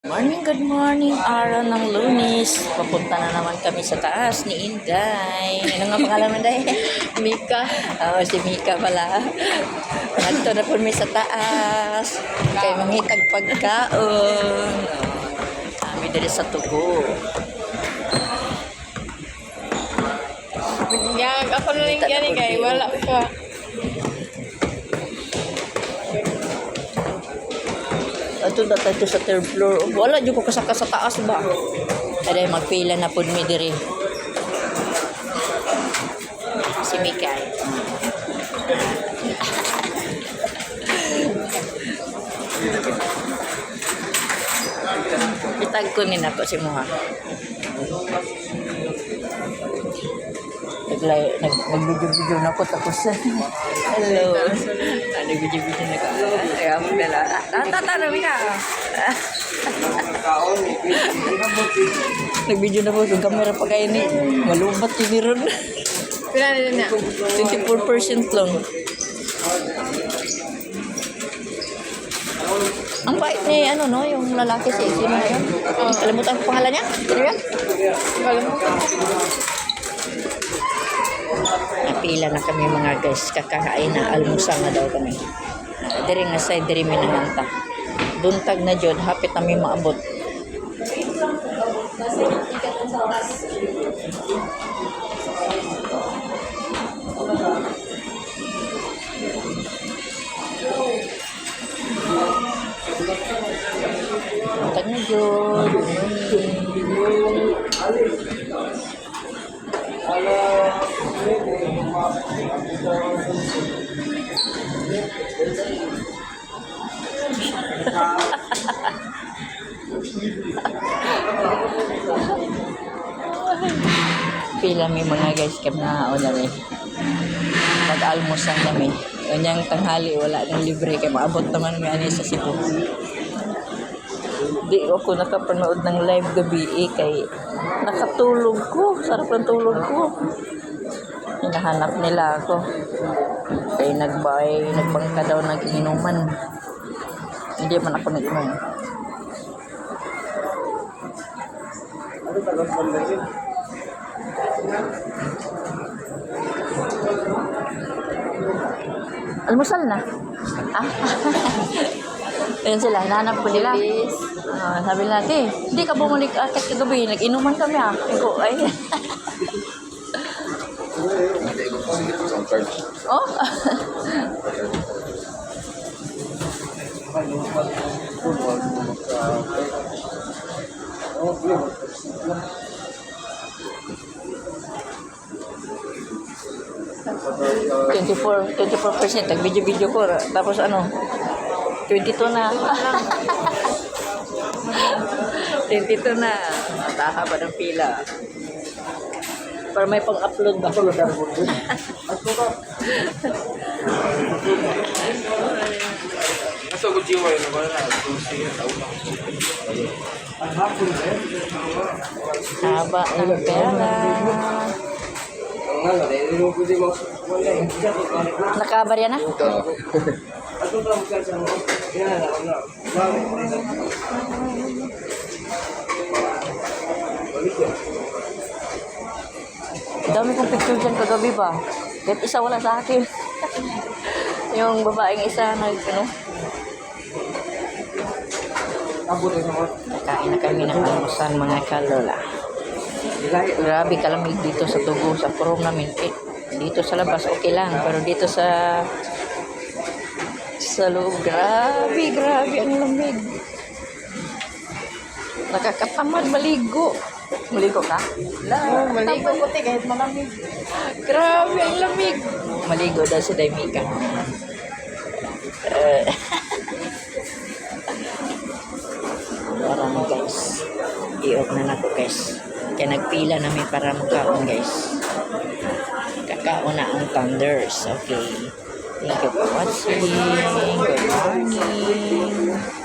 Morning, good morning. Araw ng lunis. Papunta na naman kami sa taas ni Inday. Ano nga pangalan mo, Inday? Mika. Oo, si Mika pala. Nagto na po mi sa taas. Kay mangitag pagkaon. Kami dali sa tugo. Yang ako na lang yan eh, kay wala pa. Ato na tayo sa third floor. Wala, di ko kasaka sa taas ba? Kaya magpila na po mi diri. Si Mika. Itag ko ni nako si Muha. Naglay, nag, nag-video-video na ko tapos. Hello. Nag-video-video na ko. Ay, amo na lang. Ah, tata, rami ka. Nag-video na po. Yung camera pa kayo ni. Malubat yung meron. Pila na na. 24% lang. Ang bait ni ano no, yung lalaki si sino na yun? Kalimutan ko pangalan niya? Sino yan? Wala mo. Napila na kami mga guys. Kakakain na almusal na daw kami. Uh, diri nga side, diri mi nanganta. Duntag na jud, hapit na mi maabot. Duntag na jud. Pila mi mga guys kami na una mi. Pag-almusal kami. Unyang tanghali wala nang libre kay maabot naman mi ani sa Cebu. Di ako nakapanood ng live gabi eh, kay nakatulog ko. Sarap ng tulog ko. Hinahanap nila ako. Kay nagbay, nagbangka daw ng inuman. Hindi man ako nag-inom. Almusal na. Ah. Ayun sila, hinahanap ko nila. Ah, sabi "Te, hindi ka bumalik akat kagabi. Nag-inuman kami ah. Sabi ay. oh. Twenty-four, twenty-four percent. Nag-video-video ko. Tapos ano, 22 na. 22 na. Taha pa ng pila. Para may pang-upload ba? Nasa ko jiwa yun, wala na. Haba ng pera. Nakabarya na? Dami kong picture dyan kagabi ba? Kahit isa wala sa akin. yung babaeng isa nag, ano, Nakain na kami ng almusal mga kalola. Grabe kalamig dito sa Tugo, sa prom namin. Eh, dito sa labas okay lang, pero dito sa sa loob, grabe, grabe ang lamig. Nakakatamad maligo. Maligo ka? Oh, maligo ko te kahit malamig. Grabe ang lamig. Maligo daw si Daimika. Eh. para mo guys. I-off na nako guys. Kaya nagpila namin para magkaon guys. Kakaon na ang thunders. Okay. Thank you for watching. Good morning.